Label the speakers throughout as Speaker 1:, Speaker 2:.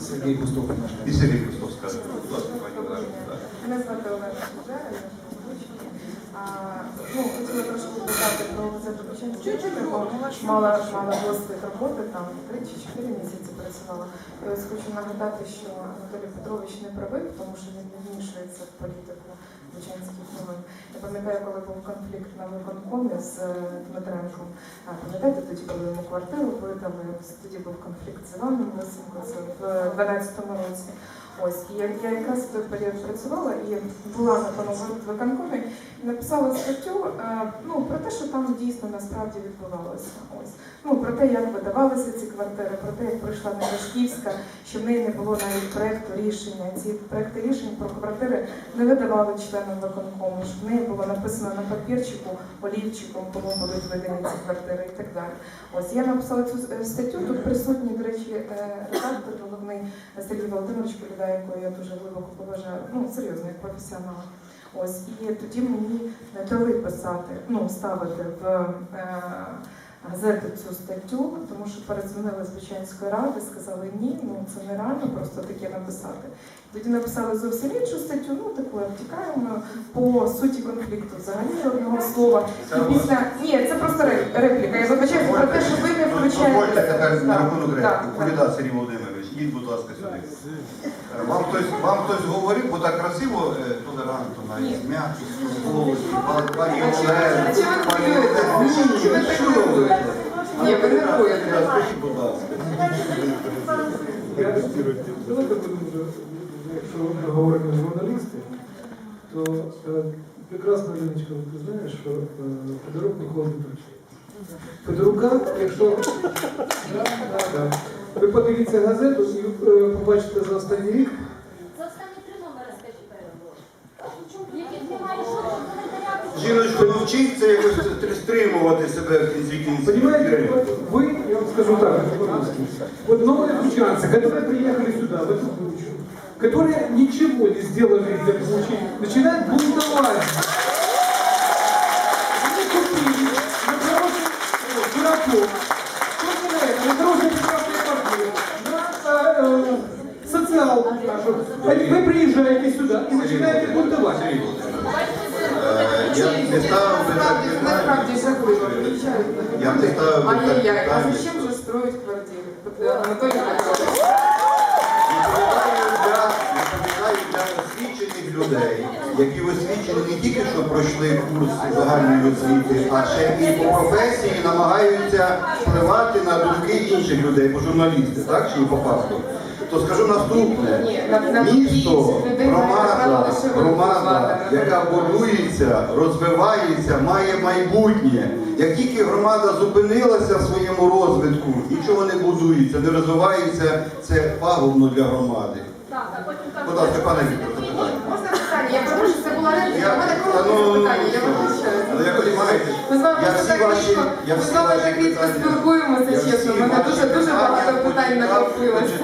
Speaker 1: Сергій Пустов,
Speaker 2: І Сергій Христос скаже. Будь ласка, пані Олена.
Speaker 3: Мене звати Олена Шкудера, я живу в Бучі. А, Ну, хотіла трошки сказати про Бучанський бо мала, мала досвід роботи, там три чи чотири місяці працювала. І ось хочу нагадати, що Анатолій Петрович не правий, тому що він не вмішується в політику Бучанських новин. Я пам'ятаю, коли був конфлікт на виконкомі з е, Дмитренком. Пам'ятаєте, тоді, коли йому квартиру видали, тоді був конфлікт з Іваном Лисенко, в 12-му році. Ось, і я, я якраз в той період працювала і була на тому виконкомі і написала статтю е, ну, про те, що там дійсно насправді відбувалося. Ось. Ну, про те, як видавалися ці квартири, про те, як пройшла Неважківська, що в неї не було навіть проєкту рішення. Ці проекти рішень про квартири не видавали членам виконкому, що в неї було написано на папірчику, олівчиком, кому будуть видані ці квартири і так далі. Ось я написала цю е, статтю. Тут присутній, до речі, е, редактор головний Сергій Володимирович Коляда, якого я дуже глибоко поважаю, ну серйозно, як професіонала. Ось і тоді мені не дали писати, ну ставити в е, газету цю статтю, тому що передзвонили з Бучанської ради, сказали ні, ну це нереально просто таке написати. Тоді написали зовсім іншу статтю, ну таку обтікаємо по суті конфлікту взагалі жодного слова.
Speaker 2: Це
Speaker 3: І після ні, це просто репліка. Я вибачаюся про те, що ви не включаєте. Так, так, так.
Speaker 2: Коляда Сергій будь ласка, сюди. Е, Вам хтось, вам хтось говорив, бо так красиво, е, толерантно, навіть м'якість, голос, пані Олена, пані? Ні, ні, що ви?
Speaker 3: Ні, ви не хвилюєтесь.
Speaker 2: Скажіть, будь ласка.
Speaker 1: Давайте будемо вже, якщо ми говоримо журналісти, то е, прекрасно, Леночка, ти знаєш, що е, Федорук ніколи не працює. Федорука, якщо да, да, да. ви подивіться газету і е, побачите за останній рік,
Speaker 4: За останні три номери скажіть переговору. Яких немає жодного коментаря.
Speaker 2: Жіночко, навчіться якось стримувати себе в кінці кінців.
Speaker 1: Понимаете, вы, я вам скажу так, по-русски, вот новые бучанцы, которые приехали сюда, в эту бучу, которые ничего не сделали для бучи, начинают бунтовать. Они- Вы приезжаете сюда и начинаете бунтовать.
Speaker 2: Сергій Володимирович, е, я не ставив би так питання. Я не ставив би так
Speaker 3: Ай-яй-яй, а
Speaker 2: питання.
Speaker 3: зачем же строить квартиры? Анатолий Петрович.
Speaker 2: Відповідаю для, відповідаю для освічених людей, які освічені не тільки що пройшли курс загальної освіти, а ще і по професії намагаються впливати на думки інших людей, по журналісти, так чи по факту. То скажу наступне: місто, громада, громада, яка будується, розвивається, має майбутнє. Як тільки громада зупинилася в своєму розвитку, нічого не будується, не розвивається, це пагубно для громади. Будь ласка, пане Віктор, запитання.
Speaker 3: Питання? Я прошу, це була репліка. У мене коротке
Speaker 2: ну,
Speaker 3: запитання, я
Speaker 2: що? я розумію,
Speaker 3: Ми з вами
Speaker 2: всі
Speaker 3: так рідко, ми з вами так рідко спілкуємося, чесно. У мене дуже дуже багато питань накопилося.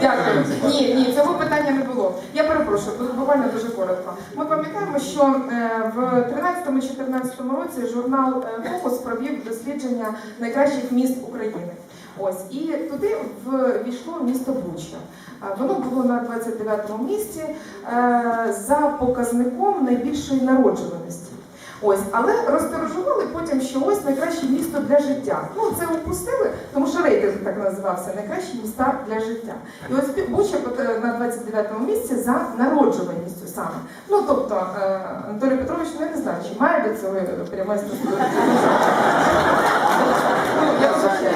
Speaker 3: Дякую. Ні, ні, цього питання не було. Я перепрошую, буквально дуже коротко. Ми пам'ятаємо, що е, в 13-14 році журнал е, Фокус провів дослідження найкращих міст України. Ось і туди в- війшло місто Буча. Е, Воно було на 29-му місці е, за показником найбільшої народжуваності. Ось, але розтиражували потім, що ось найкраще місто для життя. Ну це упустили, тому що рейтинг так називався найкращі міста для життя. І ось Буча е, на 29-му місці за народжуваністю саме. Ну тобто е, Анатолій Петрович, ну я не знаю, чи має до цього пряме стосунок. Ну, я вважаю.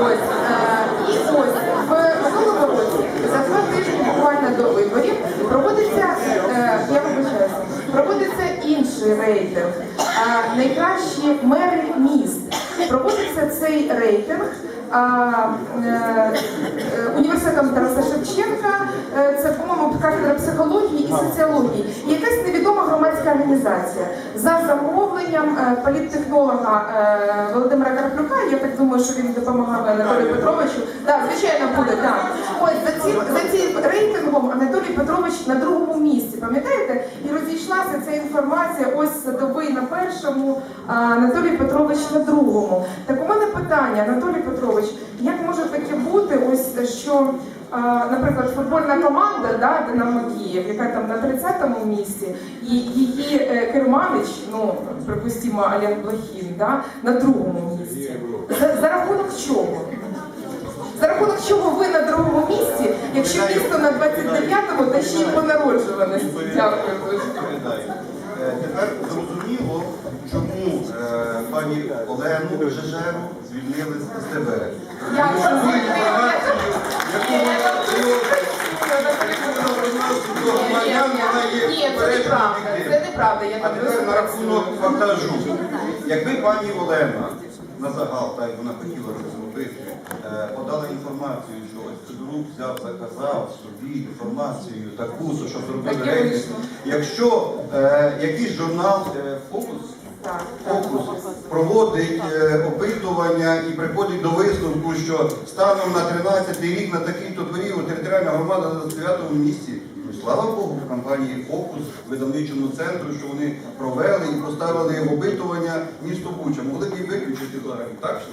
Speaker 3: Ось е, і ось в минулому році за два тижні буквально до виборів проводиться, е, я вибачаюся, проводиться інший рейтинг. Е, Найкращі мери міст. Проводиться цей рейтинг. а, е, е, Університетом Тараса Шевченка, Е, це, по-моєму, кафедра психології і соціології, і якась невідома громадська організація за замовленням е, політтехнолога е, Володимира Карплюка. Я так думаю, що він допомагав Анатолію Петровичу. Так, звичайно, буде так. Ось за ці за рейтинги рейтингом Анатолій Петрович на другому місці. Пам'ятаєте? І розійшлася ця інформація. Ось садовий на першому, а Анатолій Петрович на другому. Так у мене питання, Анатолій Петрович, як може таке бути? Ось що. а, Наприклад, футбольна команда да, Динамо Київ, яка там на 30-му місці, і її е, керманич, ну припустимо, Олег Блохін, да, на другому місці. За, за рахунок чого? За рахунок чого місто на 29-му та ще й по народжуваності? Дякую дуже.
Speaker 2: Е, Тепер зрозуміло, чому е, пані Олену Жежеру звільнили з СТБ.
Speaker 3: Я
Speaker 2: Тому що
Speaker 3: звільнила.
Speaker 2: інформацію, яку вона
Speaker 3: Ні, це неправда. Це неправда. Я
Speaker 2: А
Speaker 3: там
Speaker 2: тепер на рахунок фактажу. Якби пані Олена на загал, так як вона хотіла це зробити, е, подала інформацію, що ось Федорук взяв, заказав собі інформацію таку, щоб зробили рейтинг. Якщо е, якийсь журнал е, Фокус. Фокус проводить е, опитування і приходить до висновку, що станом на 13 рік на такий-то період територіальна громада на 9 місці. Ну, слава Богу, в компанії Фокус, видавничому центру, що вони провели і поставили опитування місто Буча. Могли б і виключити зараз, так що?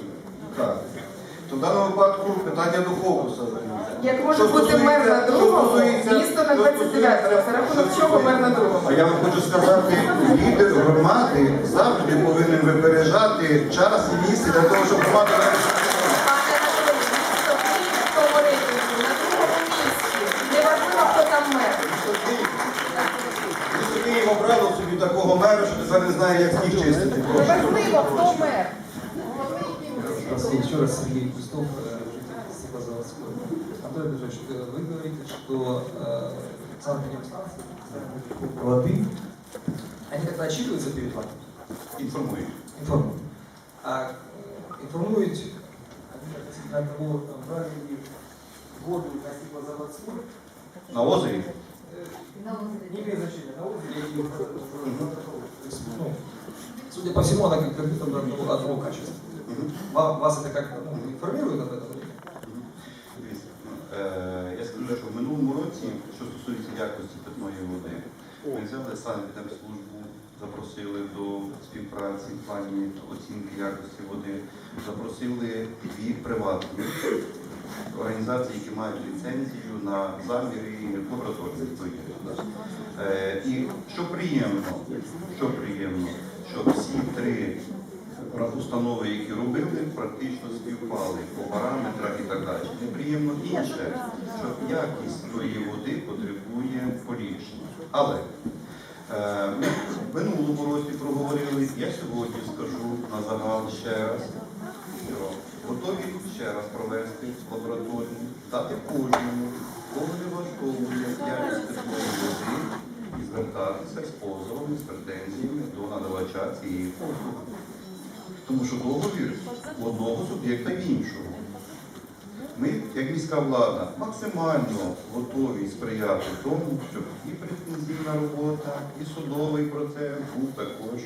Speaker 2: Так. То в даному випадку питання фокуса.
Speaker 3: Як може
Speaker 2: Що
Speaker 3: бути мер на другому, місто на
Speaker 2: що
Speaker 3: 29-му? За рахунок
Speaker 2: що
Speaker 3: чого мер на
Speaker 2: стосується-
Speaker 3: другому?
Speaker 2: А я вам хочу сказати, лідер громади завжди повинен випереджати час і місце для того, щоб громада
Speaker 3: Пане місто Київ в на другому місці. Неважливо, хто там мер.
Speaker 2: Місто Київ обрало собі такого мера, що тепер не знає, як сніг чистити.
Speaker 3: Неважливо, хто мер.
Speaker 5: Спасибо еще раз, Сергей Кустов, э, житель Степозаводского. Антон Петрович, вы говорите, что Александр Немстанцев, воды, они как-то отчитываются перед вами?
Speaker 2: Информуют.
Speaker 5: Информуют. А э, информуют ну, на того правильнее воду э, на Степозаводскую?
Speaker 2: На
Speaker 5: озере? Не имеет значения, на озере или ну, Судя по всему, она как-то от одного качества. Вас это как-то ну, информирует об этом?
Speaker 2: Я скажу, що в минулому році, що стосується якості питної води, ми взяли санепідемслужбу, запросили до співпраці в плані оцінки якості води, запросили дві приватні організації, які мають ліцензію на заміри лабораторії відповідні. Е, І що приємно, що приємно, що всі три установи, які робили, практично співпали по параметрах і так далі. Неприємно інше, що якість тої води потребує поліпшення. Але е, ми в минулому році проговорили, я сьогодні скажу на загал ще раз, що готові ще раз провести лабораторію, дати кожному, кого не влаштовує якість питної води і звертатися з позовами, з претензіями до надавача цієї послуги. Тому що договір одного суб'єкта в іншого. Ми, як міська влада, максимально готові сприяти тому, щоб і претензійна робота, і судовий процес був також